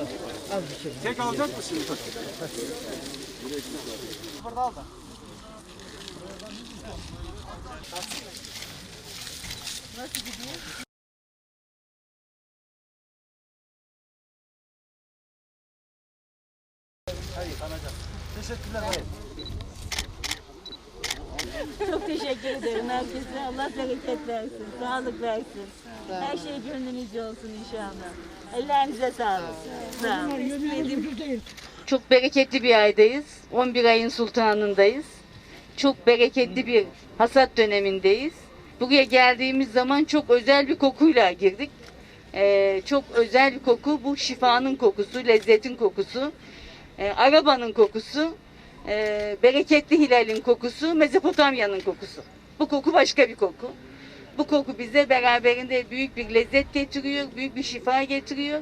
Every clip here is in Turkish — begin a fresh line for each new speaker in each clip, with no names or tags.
Az bir şey.
Tek alacak mısın? Burada al da. Teşekkürler. Hayır.
Çok teşekkür ederim herkese. Allah bereket versin, sağlık versin. Her şey gönlünüzce olsun inşallah. Ellerinize sağlık. Sağ olun. Çok bereketli bir aydayız. 11 ayın sultanındayız. Çok bereketli bir hasat dönemindeyiz. Buraya geldiğimiz zaman çok özel bir kokuyla girdik. Ee, çok özel bir koku. Bu şifanın kokusu, lezzetin kokusu. Ee, arabanın kokusu. Ee, bereketli hilalin kokusu, Mezopotamya'nın kokusu. Bu koku başka bir koku. Bu koku bize beraberinde büyük bir lezzet getiriyor, büyük bir şifa getiriyor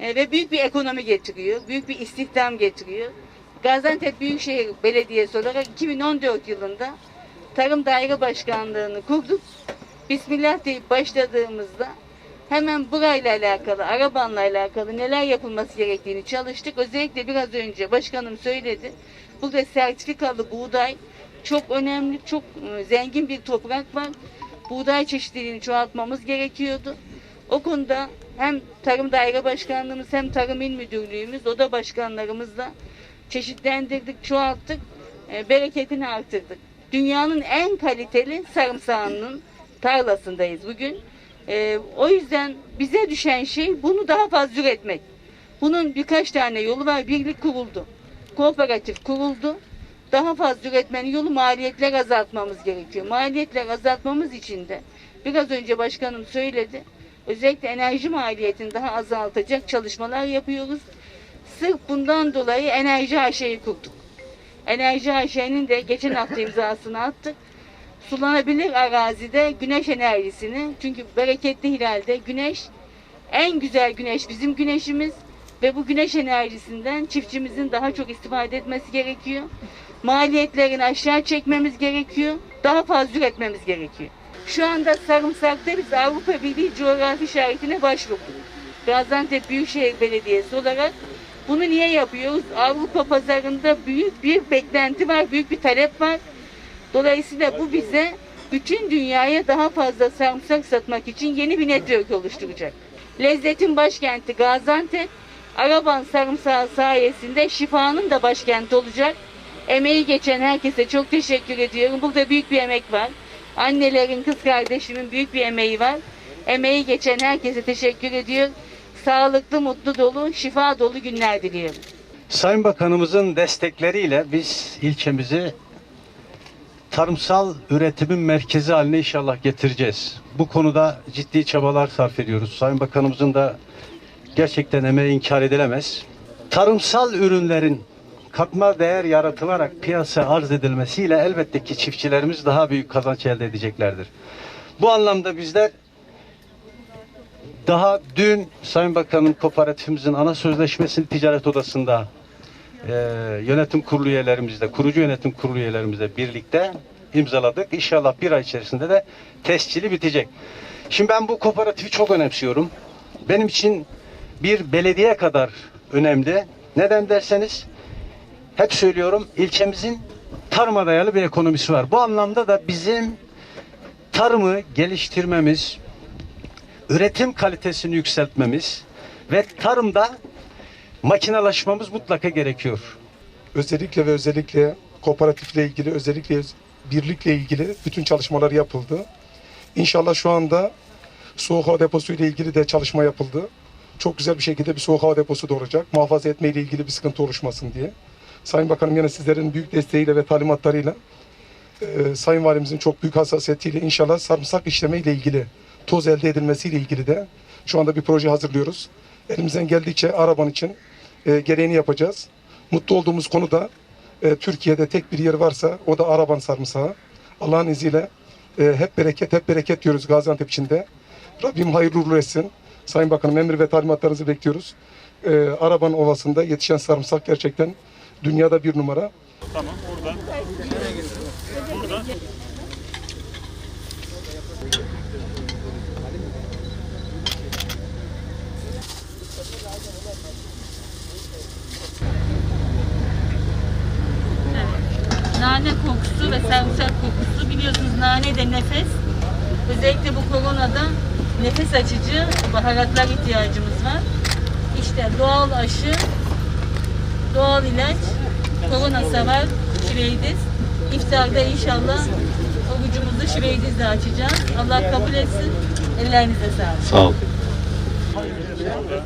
e, ve büyük bir ekonomi getiriyor, büyük bir istihdam getiriyor. Gaziantep Büyükşehir Belediyesi olarak 2014 yılında Tarım Daire Başkanlığı'nı kurduk. Bismillah deyip başladığımızda hemen burayla alakalı, Araban'la alakalı neler yapılması gerektiğini çalıştık. Özellikle biraz önce başkanım söyledi. Burada sertifikalı buğday çok önemli, çok e, zengin bir toprak var. Buğday çeşitliliğini çoğaltmamız gerekiyordu. O konuda hem Tarım Daire Başkanlığımız hem Tarım İl Müdürlüğümüz, oda başkanlarımızla çeşitlendirdik, çoğalttık, e, bereketini arttırdık. Dünyanın en kaliteli sarımsağının tarlasındayız bugün. E, o yüzden bize düşen şey bunu daha fazla üretmek. Bunun birkaç tane yolu var. Birlik kuruldu. Kooperatif kuruldu. Daha fazla üretmenin yolu maliyetler azaltmamız gerekiyor. Maliyetler azaltmamız için de biraz önce başkanım söyledi. Özellikle enerji maliyetini daha azaltacak çalışmalar yapıyoruz. Sırf bundan dolayı enerji AŞ'yi kurduk. Enerji AŞ'nin de geçen hafta imzasını attık. Sulanabilir arazide güneş enerjisini çünkü bereketli hilalde güneş en güzel güneş bizim güneşimiz ve bu güneş enerjisinden çiftçimizin daha çok istifade etmesi gerekiyor. Maliyetlerini aşağı çekmemiz gerekiyor. Daha fazla üretmemiz gerekiyor. Şu anda sarımsakta biz Avrupa Birliği coğrafi işaretine başvurduk. Gaziantep Büyükşehir Belediyesi olarak bunu niye yapıyoruz? Avrupa pazarında büyük bir beklenti var, büyük bir talep var. Dolayısıyla bu bize bütün dünyaya daha fazla sarımsak satmak için yeni bir network oluşturacak. Lezzetin başkenti Gaziantep, Araban sarımsağı sayesinde şifanın da başkenti olacak. Emeği geçen herkese çok teşekkür ediyorum. Burada büyük bir emek var. Annelerin, kız kardeşimin büyük bir emeği var. Emeği geçen herkese teşekkür ediyorum. Sağlıklı, mutlu dolu, şifa dolu günler diliyorum.
Sayın Bakanımızın destekleriyle biz ilçemizi tarımsal üretimin merkezi haline inşallah getireceğiz. Bu konuda ciddi çabalar sarf ediyoruz. Sayın Bakanımızın da gerçekten emeği inkar edilemez. Tarımsal ürünlerin katma değer yaratılarak piyasa arz edilmesiyle elbette ki çiftçilerimiz daha büyük kazanç elde edeceklerdir. Bu anlamda bizler daha dün Sayın Bakanım kooperatifimizin ana sözleşmesini ticaret odasında e, yönetim kurulu üyelerimizle, kurucu yönetim kurulu üyelerimizle birlikte imzaladık. İnşallah bir ay içerisinde de tescili bitecek. Şimdi ben bu kooperatifi çok önemsiyorum. Benim için bir belediye kadar önemli. Neden derseniz hep söylüyorum ilçemizin tarıma dayalı bir ekonomisi var. Bu anlamda da bizim tarımı geliştirmemiz, üretim kalitesini yükseltmemiz ve tarımda makinalaşmamız mutlaka gerekiyor.
özellikle ve özellikle kooperatifle ilgili, özellikle birlikle ilgili bütün çalışmalar yapıldı. İnşallah şu anda soğuk hava deposu ile ilgili de çalışma yapıldı. Çok güzel bir şekilde bir soğuk hava deposu da olacak. Muhafaza etme ile ilgili bir sıkıntı oluşmasın diye. Sayın Bakanım yine sizlerin büyük desteğiyle ve talimatlarıyla e, Sayın Valimizin çok büyük hassasiyetiyle inşallah sarımsak işleme ile ilgili toz elde edilmesiyle ilgili de şu anda bir proje hazırlıyoruz. Elimizden geldikçe araban için e, gereğini yapacağız. Mutlu olduğumuz konu da e, Türkiye'de tek bir yer varsa o da araban sarımsağı. Allah'ın izniyle e, hep bereket hep bereket diyoruz Gaziantep içinde. Rabbim hayırlı uğurlu etsin. Sayın Bakanım emir ve talimatlarınızı bekliyoruz. E, araban ovasında yetişen sarımsak gerçekten Dünyada bir numara.
Tamam oradan. Buradan.
nane kokusu ve sarımsak kokusu. Biliyorsunuz nane de nefes. Özellikle bu koronada nefes açıcı baharatlar ihtiyacımız var. İşte doğal aşı doğal ilaç, korona savar, şireydiz. İftarda inşallah orucumuzu şireydizle açacağız. Allah kabul etsin. Ellerinize sağlık.
Sağ ol.
Burada